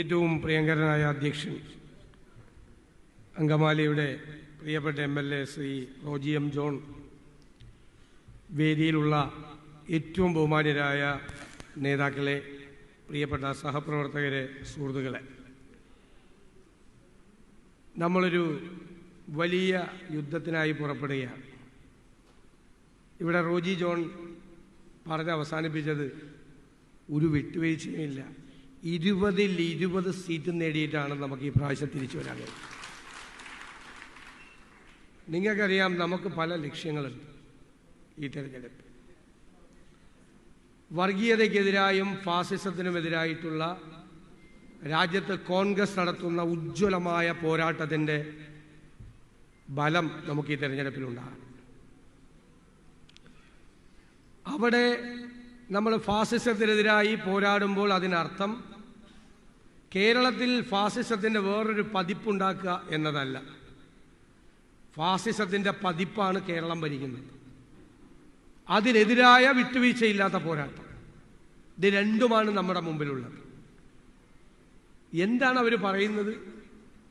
ഏറ്റവും പ്രിയങ്കരനായ അധ്യക്ഷൻ അങ്കമാലിയുടെ പ്രിയപ്പെട്ട M L A Shri Roji M John വേദിയിലുള്ള ഏറ്റവും ബഹുമാന്യരായ നേതാക്കളെ പ്രിയപ്പെട്ട സഹപ്രവർത്തകരെ സുഹൃത്തുക്കളെ. നമ്മളൊരു വലിയ യുദ്ധത്തിനായി പുറപ്പെടുകയാണ്. ഇവിടെ റോജി ജോൺ പറഞ്ഞ് അവസാനിപ്പിച്ചത് ഒരു വിട്ടുവീഴ്ചയുമില്ല ഇരുപതിൽ ഇരുപത് സീറ്റ് നേടിയിട്ടാണ് നമുക്ക് ഈ പ്രാവശ്യം തിരിച്ചു വരാൻ നിങ്ങൾക്കറിയാം നമുക്ക് പല ലക്ഷ്യങ്ങളുണ്ട് ഈ തെരഞ്ഞെടുപ്പ്. വർഗീയതയ്ക്കെതിരായും ഫാസിസത്തിനുമെതിരായിട്ടുള്ള രാജ്യത്ത് കോൺഗ്രസ് നടത്തുന്ന ഉജ്ജ്വലമായ പോരാട്ടത്തിന്റെ ബലം നമുക്ക് ഈ തെരഞ്ഞെടുപ്പിലുണ്ടാകും അവിടെ നമ്മൾ ഫാസിസത്തിനെതിരായി പോരാടുമ്പോൾ അതിനർത്ഥം കേരളത്തിൽ ഫാസിസത്തിന്റെ വേറൊരു പതിപ്പുണ്ടാക്കുക എന്നതല്ല. ഫാസിസത്തിന്റെ പതിപ്പാണ് കേരളം ഭരിക്കുന്നത്. അതിനെതിരായ വിട്ടുവീഴ്ചയില്ലാത്ത പോരാട്ടം. ഇത് രണ്ടുമാണ് നമ്മുടെ മുമ്പിലുള്ളത്. എന്താണ് അവർ പറയുന്നത്?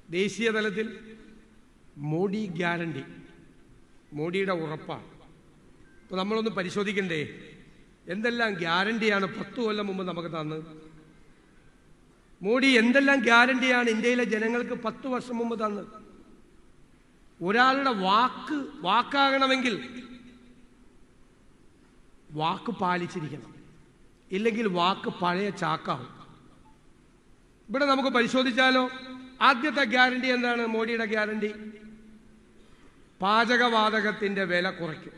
ദേശീയ തലത്തിൽ മോഡി ഗ്യാരണ്ടി. മോഡിയുടെ ഉറപ്പാണ് അപ്പോൾ നമ്മളൊന്ന് പരിശോധിക്കണ്ടേ? എന്തെല്ലാം ഗ്യാരണ്ടിയാണ് പത്ത് കൊല്ലം മുമ്പ് നമുക്ക് തന്നത് മോഡി എന്തെല്ലാം ഗ്യാരണ്ടിയാണ് ഇന്ത്യയിലെ ജനങ്ങൾക്ക് പത്ത് വർഷം മുമ്പ് തന്നത് ഒരാളുടെ വാക്ക് വാക്കാകണമെങ്കിൽ വാക്ക് പാലിച്ചിരിക്കണം. ഇല്ലെങ്കിൽ വാക്ക് പഴയ ചാക്കാവും. ഇവിടെ നമുക്ക് പരിശോധിച്ചാലോ? ആദ്യത്തെ ഗ്യാരണ്ടി എന്താണ്? മോഡിയുടെ ഗ്യാരണ്ടി? പാചകവാതകത്തിന്റെ വില കുറയ്ക്കും.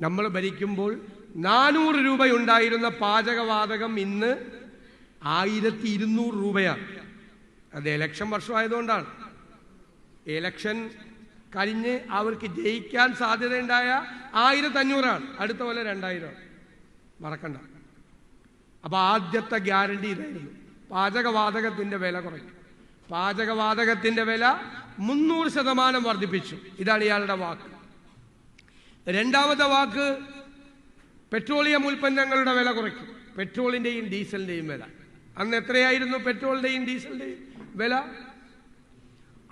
നമ്മൾ ഭരിക്കുമ്പോൾ നാനൂറ് രൂപയുണ്ടായിരുന്ന പാചകവാതകം ഇന്ന് ആയിരത്തി ഇരുന്നൂറ് രൂപയാണ്. അത് ഇലക്ഷൻ വർഷമായതുകൊണ്ടാണ്. ഇലക്ഷൻ കഴിഞ്ഞ് അവർക്ക് ജയിക്കാൻ സാധ്യതയുണ്ടായ ആയിരത്തി അഞ്ഞൂറാണ് അടുത്ത പോലെ രണ്ടായിരം. മറക്കണ്ട. അപ്പൊ ആദ്യത്തെ ഗ്യാരണ്ടി ഇതായിരുന്നു. പാചകവാതകത്തിന്റെ വില കുറയ്ക്കും. പാചകവാതകത്തിന്റെ വില മുന്നൂറ് ശതമാനം വർദ്ധിപ്പിച്ചു. ഇതാണ് ഇയാളുടെ വാക്ക്. രണ്ടാമത്തെ വാക്ക് പെട്രോളിയം ഉൽപ്പന്നങ്ങളുടെ വില കുറയ്ക്കും. പെട്രോളിന്റെയും ഡീസലിന്റെയും വില. അന്ന് എത്രയായിരുന്നു പെട്രോളിന്റെയും ഡീസലിന്റെയും വില?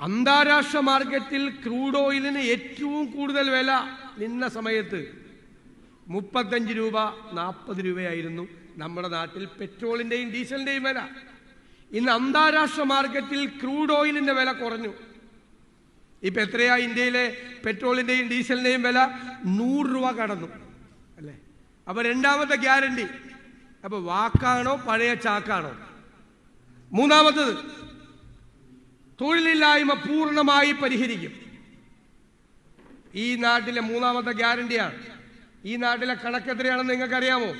അന്താരാഷ്ട്ര മാർക്കറ്റിൽ ക്രൂഡ് ഓയിലിന് ഏറ്റവും കൂടുതൽ വില നിന്ന സമയത്ത് മുപ്പത്തഞ്ച് രൂപ നാൽപ്പത് രൂപയായിരുന്നു നമ്മുടെ നാട്ടിൽ പെട്രോളിന്റെയും ഡീസലിന്റെയും വില. ഇന്ന് അന്താരാഷ്ട്ര മാർക്കറ്റിൽ ക്രൂഡ് ഓയിലിന്റെ വില കുറഞ്ഞു. ഇപ്പൊ എത്രയാ ഇന്ത്യയിലെ പെട്രോളിന്റെയും ഡീസലിന്റെയും വില? നൂറ് രൂപ കടന്നു. അല്ലേ? അപ്പൊ രണ്ടാമത്തെ ഗ്യാരണ്ടി. അപ്പോൾ വാക്കാണോ പഴയ ചാക്കാണോ? മൂന്നാമത്തത് തൊഴിലില്ലായ്മ പൂർണമായി പരിഹരിക്കും. ഈ നാട്ടിലെ മൂന്നാമത്തെ ഗ്യാരണ്ടിയാണ്. ഈ നാട്ടിലെ കണക്ക് എത്രയാണെന്ന് നിങ്ങൾക്കറിയാമോ?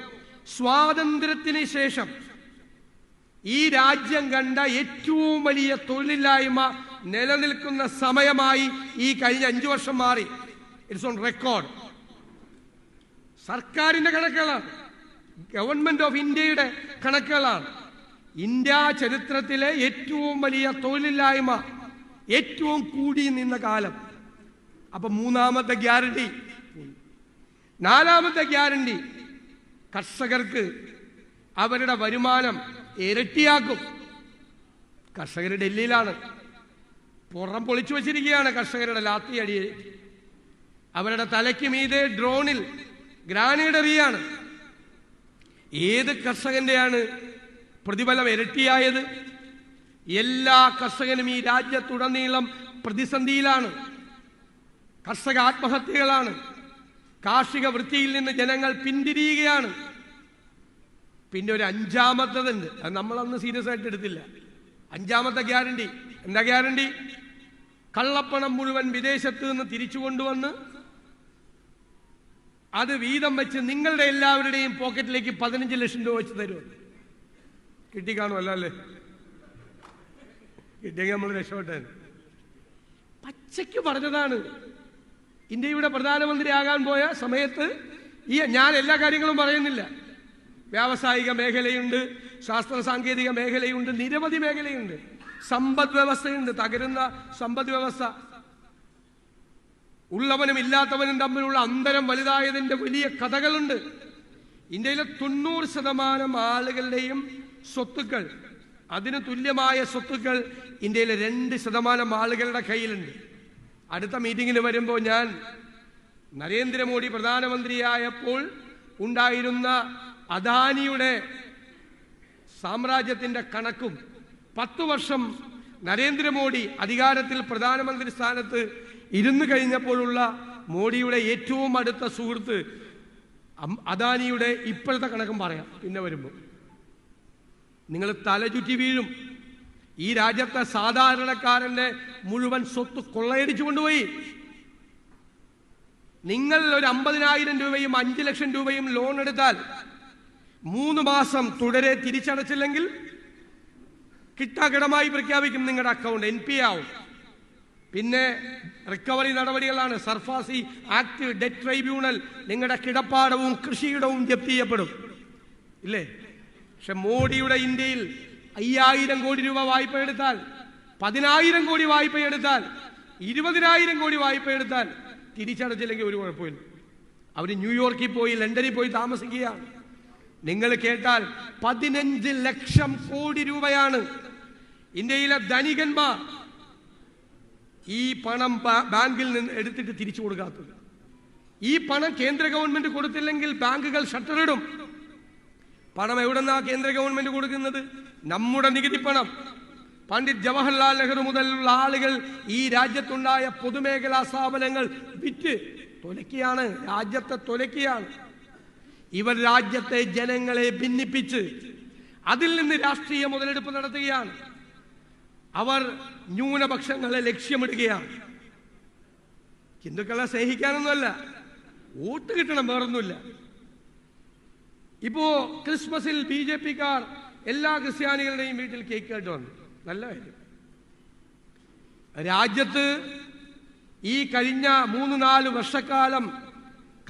സ്വാതന്ത്ര്യത്തിന് ശേഷം ഈ രാജ്യം കണ്ട ഏറ്റവും വലിയ തൊഴിലില്ലായ്മ നിലനിൽക്കുന്ന സമയമായി ഈ കഴിഞ്ഞ അഞ്ചു വർഷം മാറി. ഇറ്റ്സ് ഓൺ റെക്കോർഡ് സർക്കാരിന്റെ കണക്കുകളാണ്. ഗവൺമെന്റ് ഓഫ് ഇന്ത്യയുടെ കണക്കുകളാണ്. ഇന്ത്യ ചരിത്രത്തിലെ ഏറ്റവും വലിയ തൊഴിലില്ലായ്മ ഏറ്റവും കൂടി നിന്ന കാലം. അപ്പൊ മൂന്നാമത്തെ ഗ്യാരണ്ടി നാലാമത്തെ ഗ്യാരണ്ടി കർഷകർക്ക് അവരുടെ വരുമാനം ഇരട്ടിയാക്കും. കർഷകർ ഡൽഹിയിലാണ്. പുറം പൊളിച്ചു വെച്ചിരിക്കുകയാണ് കർഷകരുടെ ലാത്തി അടിയെ അവരുടെ തലയ്ക്ക് മീതെ ഡ്രോണിൽ ഗ്രാനേഡ് എറിയാണ്. ഏത് കർഷകന്റെയാണ് പ്രതിഫലം ഇരട്ടിയായത്? എല്ലാ കർഷകനും ഈ രാജ്യത്തുടനീളം പ്രതിസന്ധിയിലാണ്. കർഷക ആത്മഹത്യകളാണ്. കാർഷിക വൃത്തിയിൽ നിന്ന് ജനങ്ങൾ പിന്തിരിയുകയാണ്. പിന്നെ ഒരു അഞ്ചാമത്തതുണ്ട്. അത് നമ്മളന്ന് സീരിയസ് ആയിട്ട് എടുത്തില്ല. അഞ്ചാമത്തെ ഗ്യാരണ്ടി. എന്താ ഗ്യാരണ്ടി? കള്ളപ്പണം മുഴുവൻ വിദേശത്ത് നിന്ന് തിരിച്ചു കൊണ്ടുവന്ന് അത് വീതം വെച്ച് നിങ്ങളുടെ എല്ലാവരുടെയും പോക്കറ്റിലേക്ക് പതിനഞ്ച് ലക്ഷം രൂപ വെച്ച് തരും കിട്ടിക്കാണുമല്ലോ അല്ലേ? കിട്ടിയെങ്കിൽ നമ്മൾ രക്ഷപ്പെട്ടേ പച്ചയ്ക്ക് പറഞ്ഞതാണ്. ഇന്ത്യയുടെ പ്രധാനമന്ത്രി ആകാൻ പോയ സമയത്ത് ഈ ഞാൻ എല്ലാ കാര്യങ്ങളും പറയുന്നില്ല. വ്യാവസായിക മേഖലയുണ്ട് ശാസ്ത്ര സാങ്കേതിക മേഖലയുണ്ട് നിരവധി മേഖലയുണ്ട്. സമ്പദ് വ്യവസ്ഥയുണ്ട്. തകരുന്ന സമ്പദ് വ്യവസ്ഥ. ഉള്ളവനും ഇല്ലാത്തവനും തമ്മിലുള്ള അന്തരം വലുതായതിന്റെ വലിയ കഥകളുണ്ട്. ഇന്ത്യയിലെ തൊണ്ണൂറ് ശതമാനം ആളുകളുടെയും സ്വത്തുക്കൾ അതിന് തുല്യമായ സ്വത്തുക്കൾ ഇന്ത്യയിലെ രണ്ട് ശതമാനം ആളുകളുടെ കയ്യിലുണ്ട്. അടുത്ത മീറ്റിങ്ങിന് വരുമ്പോൾ ഞാൻ നരേന്ദ്രമോദി പ്രധാനമന്ത്രിയായപ്പോൾ ഉണ്ടായിരുന്ന അദാനിയുടെ സാമ്രാജ്യത്തിന്റെ കണക്കും പത്തു വർഷം നരേന്ദ്രമോദി അധികാരത്തിൽ പ്രധാനമന്ത്രി സ്ഥാനത്ത് ഇരുന്നു കഴിഞ്ഞപ്പോഴുള്ള മോഡിയുടെ ഏറ്റവും അടുത്ത സുഹൃത്ത് അദാനിയുടെ ഇപ്പോഴത്തെ കണക്കും പറയാം. പിന്നെ വരുമ്പോൾ നിങ്ങൾ തലചുറ്റി വീഴും. ഈ രാജ്യത്തെ സാധാരണക്കാരന്റെ മുഴുവൻ സ്വത്ത് കൊള്ളയടിച്ചു കൊണ്ടുപോയി. നിങ്ങൾ ഒരു അമ്പതിനായിരം രൂപയും അഞ്ച് ലക്ഷം രൂപയും ലോൺ എടുത്താൽ മൂന്ന് മാസം തുടരെ തിരിച്ചടച്ചില്ലെങ്കിൽ കിട്ടാകിടമായി പ്രഖ്യാപിക്കും നിങ്ങളുടെ അക്കൗണ്ട് എൻ പി ആവും. പിന്നെ റിക്കവറി നടപടികളാണ്. സർഫാസി ആക്ട് ഡെറ്റ് ട്രൈബ്യൂണൽ നിങ്ങളുടെ കിടപ്പാടവും കൃഷിയിടവും ജപ്തി ചെയ്യപ്പെടും. ഇല്ലേ? പക്ഷെ മോഡിയുടെ ഇന്ത്യയിൽ അയ്യായിരം കോടി രൂപ വായ്പ എടുത്താൽ പതിനായിരം കോടി വായ്പ എടുത്താൽ ഇരുപതിനായിരം കോടി വായ്പ എടുത്താൽ തിരിച്ചടച്ചില്ലെങ്കിൽ ഒരു കുഴപ്പമില്ല. അവർ ന്യൂയോർക്കിൽ പോയി ലണ്ടനിൽ പോയി താമസിക്കുകയാണ്. നിങ്ങൾ കേട്ടാൽ പതിനഞ്ച് ലക്ഷം കോടി രൂപയാണ് ഇന്ത്യയിലെ ധനികന്മാർ ഈ പണം ബാങ്കിൽ നിന്ന് എടുത്തിട്ട് തിരിച്ചു കൊടുക്കാത്തത്. ഈ പണം കേന്ദ്ര ഗവൺമെന്റ് കൊടുത്തില്ലെങ്കിൽ ബാങ്കുകൾ ഷട്ടറിടും. പണം എവിടെന്നാ കേന്ദ്ര ഗവൺമെന്റ് കൊടുക്കുന്നത്? നമ്മുടെ നികുതി പണം. പണ്ഡിറ്റ് ജവഹർലാൽ നെഹ്റു മുതലുള്ള ആളുകൾ ഈ രാജ്യത്തുണ്ടായ പൊതുമേഖലാ സ്ഥാപനങ്ങൾ വിറ്റ് തൊലക്കിയാണ് രാജ്യത്തെ തൊലക്കിയാണ്. ഇവർ രാജ്യത്തെ ജനങ്ങളെ ഭിന്നിപ്പിച്ച് അതിൽ നിന്ന് രാഷ്ട്രീയ മുതലെടുപ്പ് നടത്തുകയാണ്. അവർ ന്യൂനപക്ഷങ്ങളെ ലക്ഷ്യമിടുകയാണ്. ഹിന്ദുക്കളെ സ്നേഹിക്കാനൊന്നുമല്ല വോട്ട് കിട്ടണം വേറൊന്നുമില്ല. ഇപ്പോ ക്രിസ്മസിൽ ബി ജെ പിക്കാർ എല്ലാ ക്രിസ്ത്യാനികളുടെയും വീട്ടിൽ കേക്ക് കേട്ട് വന്നു. നല്ല കാര്യം. രാജ്യത്ത് ഈ കഴിഞ്ഞ മൂന്ന് നാല് വർഷക്കാലം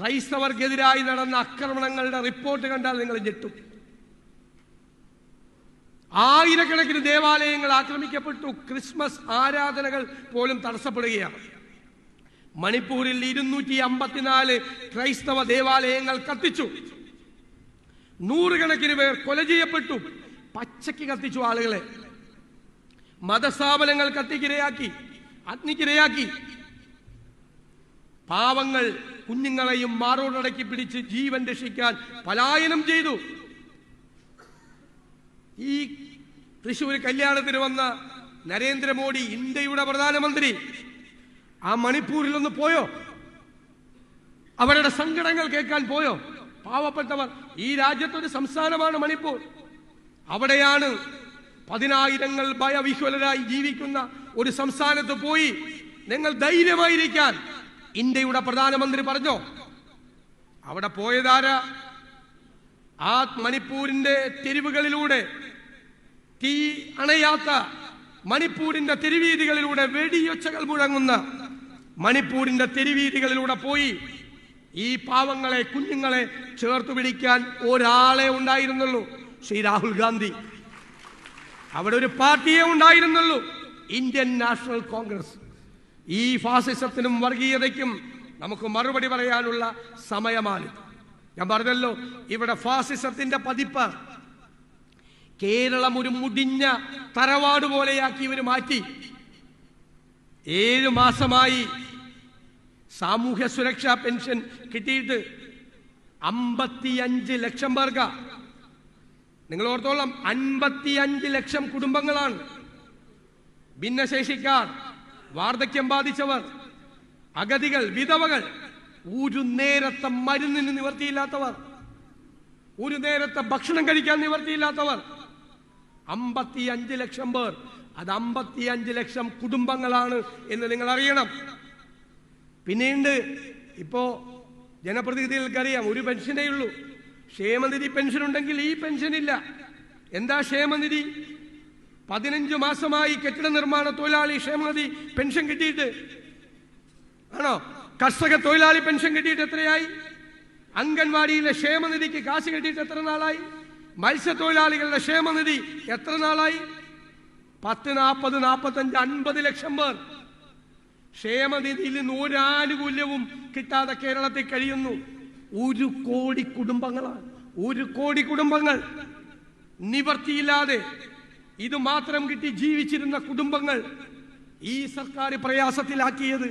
ക്രൈസ്തവർക്കെതിരായി നടന്ന ആക്രമണങ്ങളുടെ റിപ്പോർട്ട് കണ്ടാൽ നിങ്ങൾ ഞെട്ടും. ആയിരക്കണക്കിന് ദേവാലയങ്ങൾ ആക്രമിക്കപ്പെട്ടു. ക്രിസ്മസ് ആരാധനകൾ പോലും തടസ്സപ്പെടുകയാണ്. മണിപ്പൂരിൽ ഇരുന്നൂറ്റി അമ്പത്തിനാല് ക്രൈസ്തവ ദേവാലയങ്ങൾ കത്തിച്ചു. നൂറുകണക്കിന് പേർ കൊല ചെയ്യപ്പെട്ടു. പച്ചയ്ക്ക് കത്തിച്ചു ആളുകളെ. മതസ്ഥാപനങ്ങൾ കത്തിക്കിരയാക്കി. അഗ്നിക്കിരയാക്കി. പാവങ്ങൾ കുഞ്ഞുങ്ങളെയും മാറോടടക്കി പിടിച്ച് ജീവൻ രക്ഷിക്കാൻ പലായനം ചെയ്തു. ഈ തൃശ്ശൂർ കല്യാണത്തിന് വന്ന നരേന്ദ്രമോദി ഇന്ത്യയുടെ പ്രധാനമന്ത്രി. ആ മണിപ്പൂരിൽ ഒന്ന് പോയോ? അവരുടെ സങ്കടങ്ങൾ കേൾക്കാൻ പോയോ? പാവപ്പെട്ടവർ. ഈ രാജ്യത്തൊരു സംസ്ഥാനമാണ് മണിപ്പൂർ. അവിടെയാണ് പതിനായിരങ്ങൾ ഭയവിഹ്വലരായി ജീവിക്കുന്ന ഒരു സംസ്ഥാനത്ത് പോയി നിങ്ങൾ ധൈര്യമായിരിക്കാൻ ഇന്ത്യയുടെ പ്രധാനമന്ത്രി പറഞ്ഞോ? അവിടെ പോയതാരാ? ആ മണിപ്പൂരിന്റെ തെരുവുകളിലൂടെ തീ അണയാത്ത മണിപ്പൂരിന്റെ തെരുവീതികളിലൂടെ വെടിയൊച്ചകൾ മുഴങ്ങുന്ന മണിപ്പൂരിന്റെ തെരുവീതികളിലൂടെ പോയി ഈ പാവങ്ങളെ കുഞ്ഞുങ്ങളെ ചേർത്ത് പിടിക്കാൻ ഒരാളെ ഉണ്ടായിരുന്നുള്ളൂ ശ്രീ രാഹുൽ ഗാന്ധി. അവിടെ ഒരു പാർട്ടിയെ ഉണ്ടായിരുന്നുള്ളൂ ഇന്ത്യൻ നാഷണൽ കോൺഗ്രസ്. ഈ ഫാസിസത്തിനും വർഗീയതയ്ക്കും നമുക്ക് മറുപടി പറയാനുള്ള സമയമാണ് ഞാൻ പറഞ്ഞല്ലോ ഇവിടെ ഫാസിസത്തിന്റെ പതിപ്പ് കേരളം ഒരു മുടിഞ്ഞ തറവാട് പോലെയാക്കി ഇവർ മാറ്റി. ഏഴു മാസമായി സാമൂഹ്യ സുരക്ഷാ പെൻഷൻ കിട്ടിയിട്ട് അമ്പത്തിയഞ്ച് ലക്ഷം പേർക്ക. നിങ്ങൾ ഓർത്തോളം അൻപത്തിയഞ്ച് ലക്ഷം കുടുംബങ്ങളാണ്. ഭിന്നശേഷിക്കാർ വാർദ്ധക്യം ബാധിച്ചവർ അഗതികൾ വിധവകൾ ഒരു നേരത്തെ മരുന്നിന് നിവർത്തിയില്ലാത്തവർ ഒരു നേരത്തെ ഭക്ഷണം കഴിക്കാൻ നിവർത്തിയില്ലാത്തവർ അമ്പത്തിയഞ്ച് ലക്ഷം പേർ. അത് അമ്പത്തിയഞ്ച് ലക്ഷം കുടുംബങ്ങളാണ് എന്ന് നിങ്ങൾ അറിയണം പിന്നീട് ഇപ്പോ ജനപ്രതിനിധികൾക്കറിയാം ഒരു പെൻഷനേ ഉള്ളൂ. ക്ഷേമനിധി പെൻഷൻ ഉണ്ടെങ്കിൽ ഈ പെൻഷൻ ഇല്ല. എന്താ ക്ഷേമനിധി? പതിനഞ്ച് മാസമായി കെട്ടിട നിർമ്മാണ തൊഴിലാളി ക്ഷേമനിധി പെൻഷൻ കിട്ടിയിട്ട്. ആണോ? കർഷക തൊഴിലാളി പെൻഷൻ കിട്ടിയിട്ട് എത്രയായി? അംഗൻവാടിയിലെ ക്ഷേമനിധിക്ക് കാശ് കിട്ടിയിട്ട് എത്ര നാളായി? മത്സ്യത്തൊഴിലാളികളുടെ ക്ഷേമനിധി എത്ര നാളായി? പത്ത് നാൽപ്പത് നാൽപ്പത്തഞ്ച് അൻപത് ലക്ഷം പേർ. ക്ഷേമനിധിയിൽ നിന്ന് ഒരാനുകൂല്യവും കിട്ടാതെ കേരളത്തിൽ കഴിയുന്നു. ഒരു കോടി കുടുംബങ്ങളാണ്. ഒരു കോടി കുടുംബങ്ങൾ നിവർത്തിയില്ലാതെ ഇത് മാത്രം കിട്ടി ജീവിച്ചിരുന്ന കുടുംബങ്ങൾ ഈ സർക്കാർ പ്രയാസത്തിലാക്കിയത്.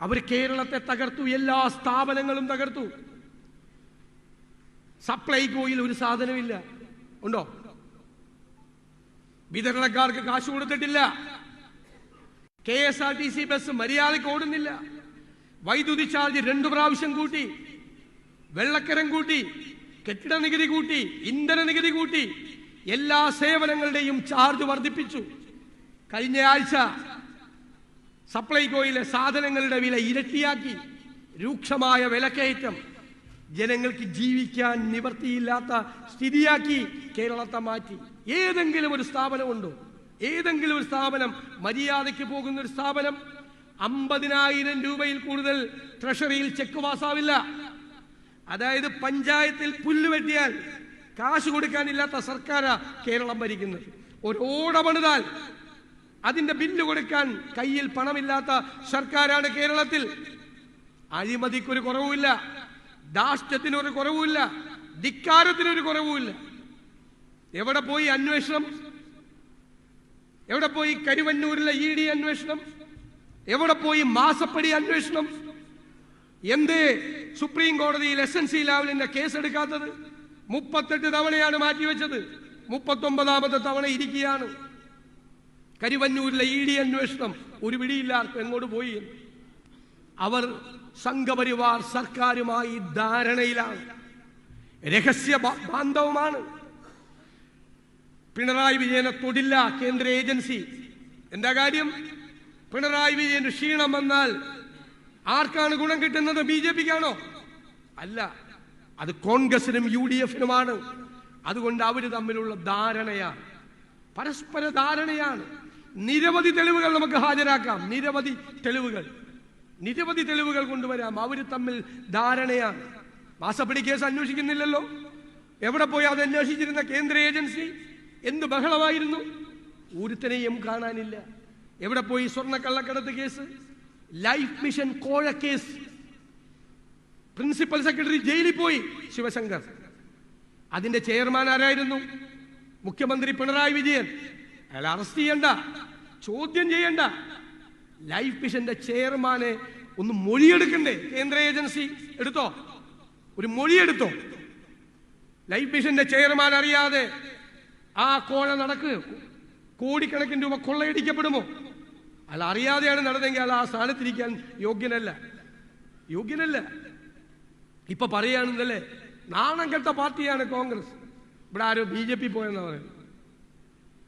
അവർ കേരളത്തെ തകർത്തു എല്ലാ സ്ഥാപനങ്ങളും തകർത്തു. സപ്ലൈകോയിൽ ഒരു സാധനമില്ല. ഉണ്ടോ? വിതരണക്കാർക്ക് കാശ് കൊടുത്തിട്ടില്ല. K S R T C bus മര്യാദയ്ക്ക് ഓടുന്നില്ല. വൈദ്യുതി ചാർജ് രണ്ടു പ്രാവശ്യം കൂട്ടി. വെള്ളക്കരം കൂട്ടി. കെട്ടിട നികുതി കൂട്ടി. ഇന്ധന നികുതി കൂട്ടി. എല്ലാ സേവനങ്ങളുടെയും ചാർജ് വർദ്ധിപ്പിച്ചു. കഴിഞ്ഞ ആഴ്ച സപ്ലൈകോയിലെ സാധനങ്ങളുടെ വില ഇരട്ടിയാക്കി. രൂക്ഷമായ വിലക്കയറ്റം. ജനങ്ങൾക്ക് ജീവിക്കാൻ നിവർത്തിയില്ലാത്ത സ്ഥിതിയാക്കി കേരളത്തെ മാറ്റി. ഏതെങ്കിലും ഒരു സ്ഥാപനമുണ്ടോ ഏതെങ്കിലും ഒരു സ്ഥാപനം മര്യാദയ്ക്ക് പോകുന്ന ഒരു സ്ഥാപനം? അമ്പതിനായിരം രൂപയിൽ കൂടുതൽ ട്രഷറിയിൽ ചെക്ക് പാസ്സാവില്ല. അതായത് പഞ്ചായത്തിൽ പുല്ല് വെട്ടിയാൽ കാശ് കൊടുക്കാനില്ലാത്ത സർക്കാരാ കേരളം ഭരിക്കുന്നത്. ഒരോട പണിതാൽ അതിന്റെ ബില്ല് കൊടുക്കാൻ കയ്യിൽ പണമില്ലാത്ത സർക്കാരാണ് കേരളത്തിൽ. അഴിമതിക്കൊരു കുറവുമില്ല. ദാഷ്ട്യത്തിനൊരു കുറവുമില്ല ധിക്കാരത്തിന് ഒരു കുറവുമില്ല. എവിടെ പോയി അന്വേഷണം? എവിടെ പോയി കരുവന്നൂരിലെ ഇ ഡി അന്വേഷണം? എവിടെ പോയി മാസപ്പടി അന്വേഷണം? എന്തേ സുപ്രീം കോടതിയിൽ എസ് എൻ സി ലാവലിന്റെ കേസെടുക്കാത്തത്? മുപ്പത്തെട്ട് തവണയാണ് മാറ്റിവെച്ചത്. മുപ്പത്തൊമ്പതാമത്തെ തവണ ഇരിക്കുകയാണ്. കരുവന്നൂരിലെ ഇ ഡി അന്വേഷണം ഒരു പിടിയില്ലാത്ത എങ്ങോട്ട് പോയി എന്ന്. അവർ സംഘപരിവാർ സർക്കാരുമായി ധാരണയിലാണ്. രഹസ്യ ബാന്ധവുമാണ്. പിണറായി വിജയനെ തൊടില്ല കേന്ദ്ര ഏജൻസി. എന്താ കാര്യം? പിണറായി വിജയൻ ക്ഷീണം വന്നാൽ ആർക്കാണ് ഗുണം കിട്ടുന്നത്? ബി ജെ പിക്കാണോ? അല്ല. അത് കോൺഗ്രസിനും യു ഡി എഫിനുമാണ്. അതുകൊണ്ട് അവർ തമ്മിലുള്ള ധാരണയാണ്. പരസ്പര ധാരണയാണ്. നിരവധി തെളിവുകൾ നമുക്ക് ഹാജരാക്കാം. നിരവധി തെളിവുകൾ. നിരവധി തെളിവുകൾ കൊണ്ടുവരാം. അവർ തമ്മിൽ ധാരണയാണ്. മാസപ്പടി കേസ് അന്വേഷിക്കുന്നില്ലല്ലോ. എവിടെ പോയി അത് അന്വേഷിച്ചിരുന്ന കേന്ദ്ര ഏജൻസി? എന്ത് ബഹളമായിരുന്നു? ഒരുത്തനെയും കാണാനില്ല. എവിടെ പോയി സ്വർണ കള്ളക്കടത്ത് കേസ്? ലൈഫ് മിഷൻ കോഴ കേസ്. പ്രിൻസിപ്പൽ സെക്രട്ടറി ജയിലിൽ പോയി ശിവശങ്കർ. അതിന്റെ ചെയർമാൻ ആരായിരുന്നു? മുഖ്യമന്ത്രി പിണറായി വിജയൻ. അയാൾ അറസ്റ്റ് ചെയ്യണ്ട. ചോദ്യം ചെയ്യണ്ട. ലൈഫ് മിഷന്റെ ചെയർമാനെ ഒന്ന് മൊഴിയെടുക്കണ്ടേ? കേന്ദ്ര ഏജൻസി എടുത്തോ? ഒരു മൊഴിയെടുത്തോ? ലൈഫ് മിഷന്റെ ചെയർമാൻ അറിയാതെ ആ കോഴ നടക്ക്. കോടിക്കണക്കിന് രൂപ കൊള്ളയടിക്കപ്പെടുമോ? അയാൾ അറിയാതെയാണ് നടന്നെങ്കിൽ അയാൾ ആ സ്ഥാനത്തിരിക്കാൻ യോഗ്യനല്ല. യോഗ്യനല്ല. ഇപ്പൊ പറയുകയാണെന്നല്ലേ നാണം കെട്ട പാർട്ടിയാണ് കോൺഗ്രസ്. ഇവിടെ ആരോ ബി ജെ പി പോയെന്നാ പറയുന്നത്.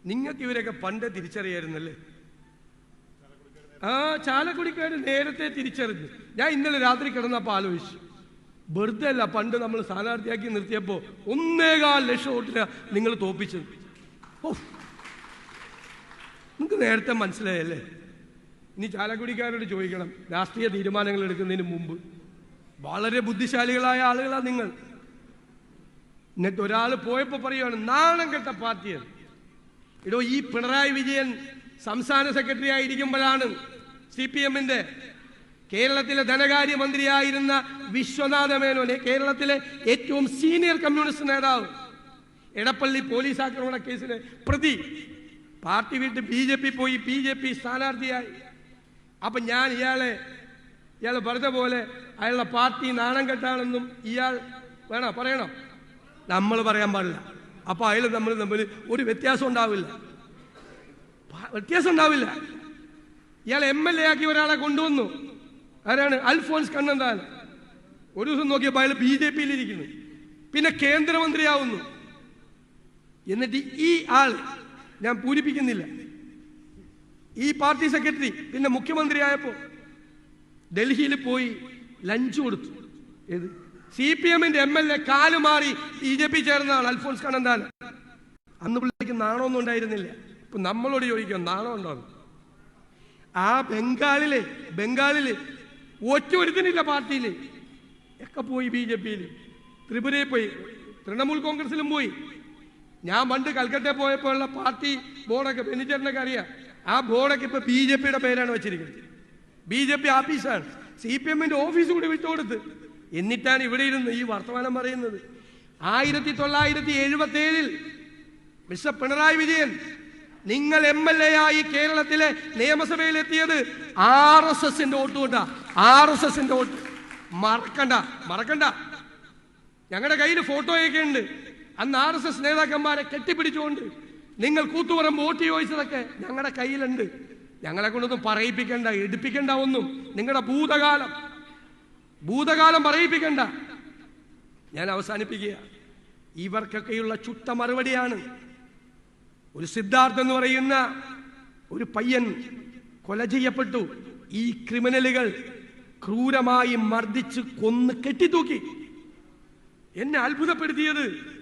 നിങ്ങൾക്ക് ഇവരൊക്കെ പണ്ട് തിരിച്ചറിയായിരുന്നല്ലേ? ആ ചാലക്കുടിക്കാർ നേരത്തെ തിരിച്ചറിഞ്ഞു. ഞാൻ ഇന്നലെ രാത്രി കിടന്നപ്പോൾ ആലോചിച്ചു. വെറുതെ അല്ല പണ്ട് നമ്മൾ സ്ഥാനാർത്ഥിയാക്കി നിർത്തിയപ്പോൾ ഒന്നേകാൽ ലക്ഷം വോട്ടിന് നിങ്ങൾ തോപ്പിച്ചത്. നിങ്ങൾക്ക് നേരത്തെ മനസ്സിലായല്ലേ? ഇനി ചാലക്കുടിക്കാരോട് ചോദിക്കണം. രാഷ്ട്രീയ തീരുമാനങ്ങൾ എടുക്കുന്നതിന് മുമ്പ്. വളരെ ബുദ്ധിശാലികളായ ആളുകളാണ് നിങ്ങൾ. എന്നിട്ട് ഒരാൾ പോയപ്പോൾ പറയുകയാണ് നാണം കെട്ട പാർട്ടിയാണ്. ഇടോ ഈ പിണറായി വിജയൻ സംസ്ഥാന സെക്രട്ടറി ആയിരിക്കുമ്പോഴാണ് സി പി എമ്മിന്റെ കേരളത്തിലെ ധനകാര്യമന്ത്രിയായിരുന്ന വിശ്വനാഥ മേനോനെ കേരളത്തിലെ ഏറ്റവും സീനിയർ കമ്മ്യൂണിസ്റ്റ് നേതാവ് എടപ്പള്ളി പോലീസ് ആക്രമണ കേസിലെ പ്രതി. പാർട്ടി വിട്ട് ബി ജെ പി പോയി ബി ജെ പി സ്ഥാനാർത്ഥിയായി. അപ്പൊ ഞാൻ ഇയാളെ ഇയാൾ പറഞ്ഞ പോലെ അയാളുടെ പാർട്ടി നാണം കെട്ടാണെന്നും ഇയാൾ വേണോ? പറയണോ? നമ്മൾ പറയാൻ പാടില്ല. അപ്പൊ അയാൾ നമ്മൾ തമ്മിൽ ഒരു വ്യത്യാസം ഉണ്ടാവില്ല. വ്യത്യാസം ഉണ്ടാവില്ല ഇയാൾ എം എൽ എ ആക്കി ഒരാളെ കൊണ്ടുവന്നു. ആരാണ്? അൽഫോൻസ് കണ്ണന്താൻ ഒരു ദിവസം നോക്കിയപ്പോൾ അയാൾ ബി ജെ പിയിൽ ഇരിക്കുന്നു പിന്നെ കേന്ദ്രമന്ത്രിയാവുന്നു. എന്നിട്ട് ഈ ആൾ ഞാൻ പൂരിപ്പിക്കുന്നില്ല. ഈ പാർട്ടി സെക്രട്ടറി പിന്നെ മുഖ്യമന്ത്രി ആയപ്പോൾ ഡൽഹിയിൽ പോയി ലഞ്ച് കൊടുത്തു. ഏത്? സി പി എമ്മിന്റെ എം എൽ എ കാലുമാറി ബി ജെ പി ചേർന്നതാണ് അൽഫോൺസ് കണ്ണന്താൻ അന്ന് പുള്ളിക്ക് നാണമൊന്നും ഉണ്ടായിരുന്നില്ല. ഇപ്പൊ നമ്മളോട് ചോദിക്കും ഉണ്ടാവും. ആ ബംഗാളിൽ ബംഗാളിൽ ഒറ്റ ഒരുത്തനില്ല പാർട്ടിയിൽ. ഒക്കെ പോയി ബി ജെ പിയിൽ ത്രിപുരയിൽ പോയി. തൃണമൂൽ കോൺഗ്രസിലും പോയി. ഞാൻ പണ്ട് കൽക്കട്ട പോയപ്പോഴുള്ള പാർട്ടി ബോർഡൊക്കെ ബെന്നിച്ചേട്ടനൊക്കെ അറിയാം. ആ ബോർഡൊക്കെ ഇപ്പൊ ബി ജെ പിയുടെ പേരാണ് വെച്ചിരിക്കുന്നത്. ബി ജെ പി ആഫീസാണ്. സി പി എമ്മിന്റെ ഓഫീസ് കൂടി വിട്ടുകൊടുത്ത്. എന്നിട്ടാണ് ഇവിടെ ഇരുന്ന് ഈ വർത്തമാനം പറയുന്നത്. ആയിരത്തി തൊള്ളായിരത്തി എഴുപത്തി ഏഴിൽ മിസ്റ്റർ പിണറായി വിജയൻ നിങ്ങൾ എം എൽ എ ആയി കേരളത്തിലെ നിയമസഭയിൽ എത്തിയത് ആർ എസ് എസിന്റെ വോട്ട് കൊണ്ടാ. ആർ എസ് എസിന്റെ വോട്ട്. മറക്കണ്ട മറക്കണ്ട. ഞങ്ങളുടെ കയ്യിൽ ഫോട്ടോയൊക്കെ ഉണ്ട്. അന്ന് ആർ എസ് എസ് നേതാക്കന്മാരെ കെട്ടിപ്പിടിച്ചുകൊണ്ട് നിങ്ങൾ കൂത്തുപറമ്പ് വോട്ട് ചോദിച്ചതൊക്കെ ഞങ്ങളുടെ കയ്യിലുണ്ട്. ഞങ്ങളെ കൊണ്ടൊന്നും പറയിപ്പിക്കണ്ട എടുപ്പിക്കണ്ട ഒന്നും. നിങ്ങളുടെ ഭൂതകാലം. ഭൂതകാലം പറയിപ്പിക്കണ്ട. ഞാൻ അവസാനിപ്പിക്കുക. ഇവർക്കൊക്കെയുള്ള ചുട്ട മറുപടിയാണ് ഒരു സിദ്ധാർത്ഥ് എന്ന് പറയുന്ന ഒരു പയ്യൻ കൊല ചെയ്യപ്പെട്ടു. ഈ ക്രിമിനലുകൾ ക്രൂരമായി മർദ്ദിച്ച് കൊന്ന് കെട്ടിത്തൂക്കി. എന്നെ അത്ഭുതപ്പെടുത്തിയത്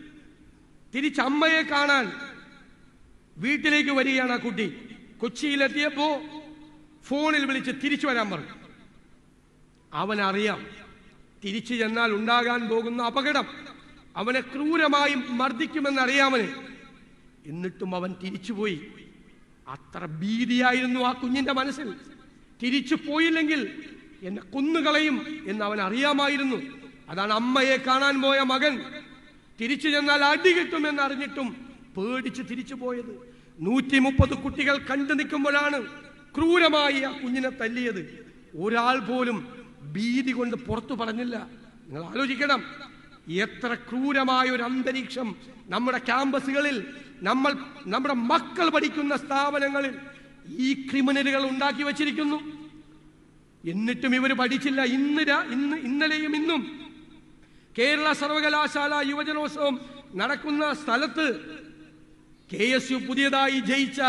തിരിച്ചമ്മയെ കാണാൻ വീട്ടിലേക്ക് വരികയാണ് ആ കുട്ടി. കൊച്ചിയിലെത്തിയപ്പോ ഫോണിൽ വിളിച്ച് തിരിച്ചു വരാൻ പറഞ്ഞു. അവൻ അറിയാം തിരിച്ചു ചെന്നാൽ ഉണ്ടാകാൻ പോകുന്ന അപകടം. അവനെ ക്രൂരമായി മർദ്ദിക്കുമെന്നറിയാമന് എന്നിട്ടും അവൻ തിരിച്ചുപോയി. അത്ര ഭീതിയായിരുന്നു ആ കുഞ്ഞിന്റെ മനസ്സിൽ. തിരിച്ചു പോയില്ലെങ്കിൽ എന്നെ കൊന്നുകളയും എന്ന് അവൻ അറിയാമായിരുന്നു. അതാണ് അമ്മയെ കാണാൻ പോയ മകൻ. തിരിച്ചു ചെന്നാൽ അടി കിട്ടുമെന്ന് അറിഞ്ഞിട്ടും പേടിച്ച് തിരിച്ചു പോയത്. നൂറ്റി മുപ്പത് കുട്ടികൾ കണ്ടു നിൽക്കുമ്പോഴാണ് ക്രൂരമായി ആ കുഞ്ഞിനെ തല്ലിയത്. ഒരാൾ പോലും ഭീതി കൊണ്ട് പുറത്തു പറഞ്ഞില്ല. നിങ്ങൾ ആലോചിക്കണം. എത്ര ക്രൂരമായ ഒരു അന്തരീക്ഷം നമ്മുടെ ക്യാമ്പസുകളിൽ നമ്മൾ നമ്മുടെ മക്കൾ പഠിക്കുന്ന സ്ഥാപനങ്ങളിൽ ഈ ക്രിമിനലുകൾ ഉണ്ടാക്കി വച്ചിരിക്കുന്നു. എന്നിട്ടും ഇവർ പഠിച്ചില്ല. ഇന്ന് ഇന്ന് ഇന്നലെയും ഇന്നും കേരള സർവകലാശാല യുവജനോത്സവം നടക്കുന്ന സ്ഥലത്ത് കെ എസ് യു പുതിയതായി ജയിച്ച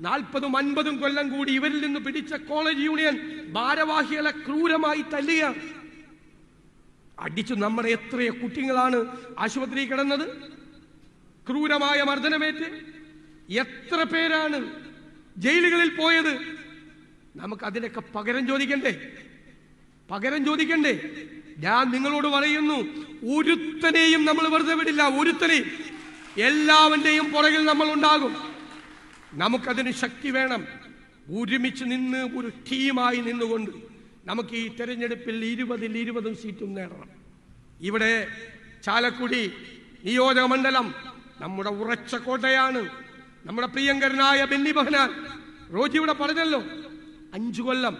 നാൽപ്പതും അൻപതും കൊല്ലം കൂടി ഇവരിൽ നിന്ന് പിടിച്ച കോളേജ് യൂണിയൻ ഭാരവാഹികളെ ക്രൂരമായി തല്ലുകയാണ്. അടിച്ചു നമ്മുടെ എത്ര കുട്ടികളാണ് ആശുപത്രിയിൽ കിടന്നത്. ക്രൂരമായ മർദ്ദനമേറ്റ് എത്ര പേരാണ് ജയിലുകളിൽ പോയത്? നമുക്ക് അതിനൊക്കെ പകരം ചോദിക്കണ്ടേ? പകരം ചോദിക്കണ്ടേ? ഞാൻ നിങ്ങളോട് പറയുന്നു ഒരുത്തനെയും നമ്മൾ വെറുതെ വിടില്ല. ഒരുത്തനെയും എല്ലാവന്റെയും പുറകിൽ നമ്മൾ ഉണ്ടാകും. നമുക്കതിന് ശക്തി വേണം. ഒരുമിച്ച് നിന്ന് ഒരു ടീമായി നിന്നുകൊണ്ട് നമുക്ക് ഈ തെരഞ്ഞെടുപ്പിൽ ഇരുപതിൽ ഇരുപതും സീറ്റും നേടണം. ഇവിടെ ചാലക്കുടി നിയോജക മണ്ഡലം നമ്മുടെ ഉറച്ച കോട്ടയാണ്. നമ്മുടെ പ്രിയങ്കരനായ ബെന്നി ബഹനാൻ. റോജി ഇവിടെ പറഞ്ഞല്ലോ അഞ്ചു കൊല്ലം.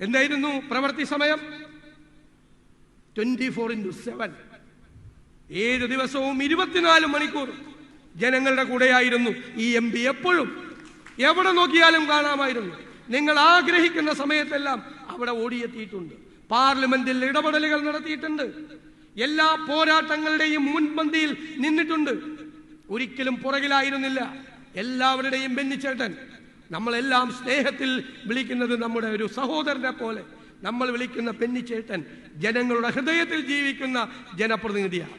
എന്തായിരുന്നു പ്രവൃത്തി സമയം? Twenty four into seven. ഏഴ് ദിവസവും ഇരുപത്തിനാല് മണിക്കൂർ ജനങ്ങളുടെ കൂടെയായിരുന്നു ഈ എം പി എപ്പോഴും. എവിടെ നോക്കിയാലും കാണാമായിരുന്നു. നിങ്ങൾ ആഗ്രഹിക്കുന്ന സമയത്തെല്ലാം അവിടെ ഓടിയെത്തിയിട്ടുണ്ട്. പാർലമെന്റിൽ ഇടപെടലുകൾ നടത്തിയിട്ടുണ്ട്. എല്ലാ പോരാട്ടങ്ങളുടെയും മുൻപന്തിയിൽ നിന്നിട്ടുണ്ട്. ഒരിക്കലും പുറകിലായിരുന്നില്ല. എല്ലാവരുടെയും ബെന്നിച്ചേട്ടൻ നമ്മളെല്ലാം സ്നേഹത്തിൽ വിളിക്കുന്നത് നമ്മുടെ ഒരു സഹോദരനെ പോലെ. നമ്മൾ വിളിക്കുന്ന പെന്നിച്ചേട്ടൻ ജനങ്ങളുടെ ഹൃദയത്തിൽ ജീവിക്കുന്ന ജനപ്രതിനിധിയാണ്.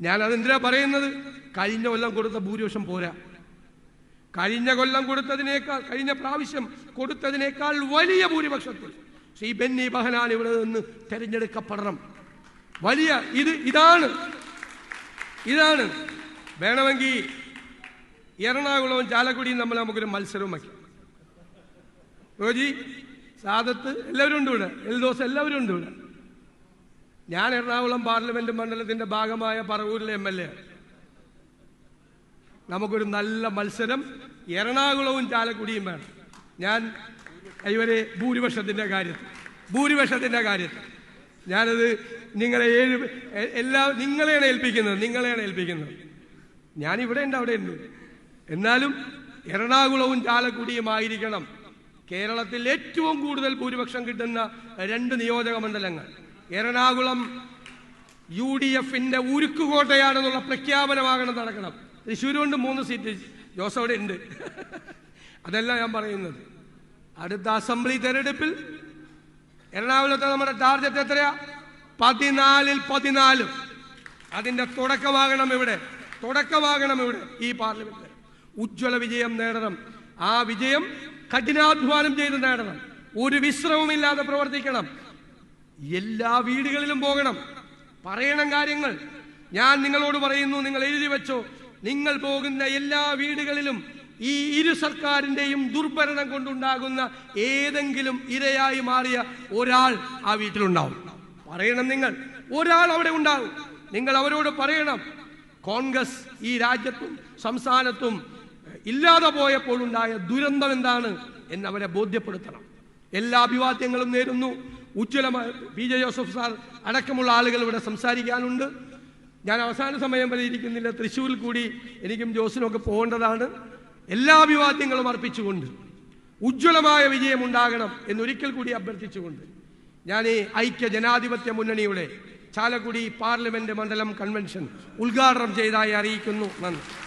ഞാൻ അതെന്തിനാ പറയുന്നത്? കഴിഞ്ഞ കൊല്ലം കൊടുത്ത ഭൂരിപക്ഷം പോരാ. കഴിഞ്ഞ കൊല്ലം കൊടുത്തതിനേക്കാൾ കഴിഞ്ഞ പ്രാവശ്യം കൊടുത്തതിനേക്കാൾ വലിയ ഭൂരിപക്ഷത്തിൽ ശ്രീ ബെന്നി ബഹനാൻ ഇവിടെ നിന്ന് തെരഞ്ഞെടുക്കപ്പെടണം. വലിയ ഇത് ഇതാണ്. ഇതാണ്. വേണമെങ്കിൽ എറണാകുളവും ചാലക്കുടിയും തമ്മിൽ നമുക്കൊരു മത്സരവും വയ്ക്കാം. റോജി സാദത്ത് എല്ലാവരും ഉണ്ട് ഇവിടെ. എൽദോസ് എല്ലാവരും ഉണ്ട് ഇവിടെ. ഞാൻ എറണാകുളം പാർലമെന്റ് മണ്ഡലത്തിന്റെ ഭാഗമായ പറവൂരിലെ എം എൽ എ നമുക്കൊരു നല്ല മത്സരം എറണാകുളവും ചാലക്കുടിയും വേണം. ഞാൻ ഇവരെ ഭൂരിപക്ഷത്തിന്റെ കാര്യത്തിൽ ഭൂരിപക്ഷത്തിന്റെ കാര്യത്തിൽ ഞാനത് നിങ്ങളെ ഏഴ് എല്ലാ നിങ്ങളെയാണ് ഏൽപ്പിക്കുന്നത് നിങ്ങളെയാണ് ഏൽപ്പിക്കുന്നത്. ഇവിടെ ഉണ്ട് അവിടെ ഉണ്ട്. എന്നാലും എറണാകുളവും ചാലക്കുടിയും ആയിരിക്കണം കേരളത്തിൽ ഏറ്റവും കൂടുതൽ ഭൂരിപക്ഷം കിട്ടുന്ന രണ്ട് നിയോജക മണ്ഡലങ്ങൾ. എറണാകുളം യു ഡി എഫിന്റെ ഉരുക്കുകോട്ടയാണെന്നുള്ള പ്രഖ്യാപനമാകണം നടക്കണം. തൃശ്ശൂരുകൊണ്ട് മൂന്ന് സീറ്റ് ജോസ് അവിടെ ഉണ്ട്. അതല്ല ഞാൻ പറയുന്നത്. അടുത്ത അസംബ്ലി തെരഞ്ഞെടുപ്പിൽ എറണാകുളത്തെ നമ്മുടെ ടാർഗറ്റ് എത്രയാ? പതിനാലിൽ പതിനാലും. അതിന്റെ തുടക്കമാകണം ഇവിടെ തുടക്കമാകണം ഇവിടെ ഈ പാർലമെന്റ് ഉജ്ജ്വല വിജയം നേടണം. ആ വിജയം കഠിനാധ്വാനം ചെയ്ത് നേടണം. ഒരു വിശ്രമമില്ലാതെ പ്രവർത്തിക്കണം. എല്ലാ വീടുകളിലും പോകണം. പറയണം കാര്യങ്ങൾ. ഞാൻ നിങ്ങളോട് പറയുന്നു നിങ്ങൾ എഴുതി വെച്ചോ. നിങ്ങൾ പോകുന്ന എല്ലാ വീടുകളിലും ഈ ഇരു സർക്കാരിന്റെയും ദുർഭരണം കൊണ്ടുണ്ടാകുന്ന ഏതെങ്കിലും ഇരയായി മാറിയ ഒരാൾ ആ വീട്ടിലുണ്ടാവും. പറയണം നിങ്ങൾ. ഒരാൾ അവിടെ ഉണ്ടാവും. നിങ്ങൾ അവരോട് പറയണം. കോൺഗ്രസ് ഈ രാജ്യത്തും സംസ്ഥാനത്തും ഇല്ലാതെ പോയപ്പോൾ ഉണ്ടായ ദുരന്തം എന്താണ് എന്ന് അവരെ ബോധ്യപ്പെടുത്തണം. എല്ലാ അഭിവാദ്യങ്ങളും നേരുന്നു. ഉജ്ജ്വലമായ പി ജെ. ജോസഫ് സാർ അടക്കമുള്ള ആളുകൾ ഇവിടെ സംസാരിക്കാനുണ്ട്. ഞാൻ അവസാന സമയം വരെ ഇരിക്കുന്നില്ല. തൃശ്ശൂരിൽ കൂടി എനിക്കും ജോസിനൊക്കെ പോകേണ്ടതാണ്. എല്ലാ അഭിവാദ്യങ്ങളും അർപ്പിച്ചുകൊണ്ട് ഉജ്ജ്വലമായ വിജയം ഉണ്ടാകണം എന്നൊരിക്കൽ കൂടി അഭ്യർത്ഥിച്ചുകൊണ്ട് ഞാൻ ഈ ഐക്യ ജനാധിപത്യ മുന്നണിയുടെ ചാലക്കുടി പാർലമെന്റ് മണ്ഡലം കൺവെൻഷൻ ഉദ്ഘാടനം ചെയ്തതായി അറിയിക്കുന്നു. നന്ദി.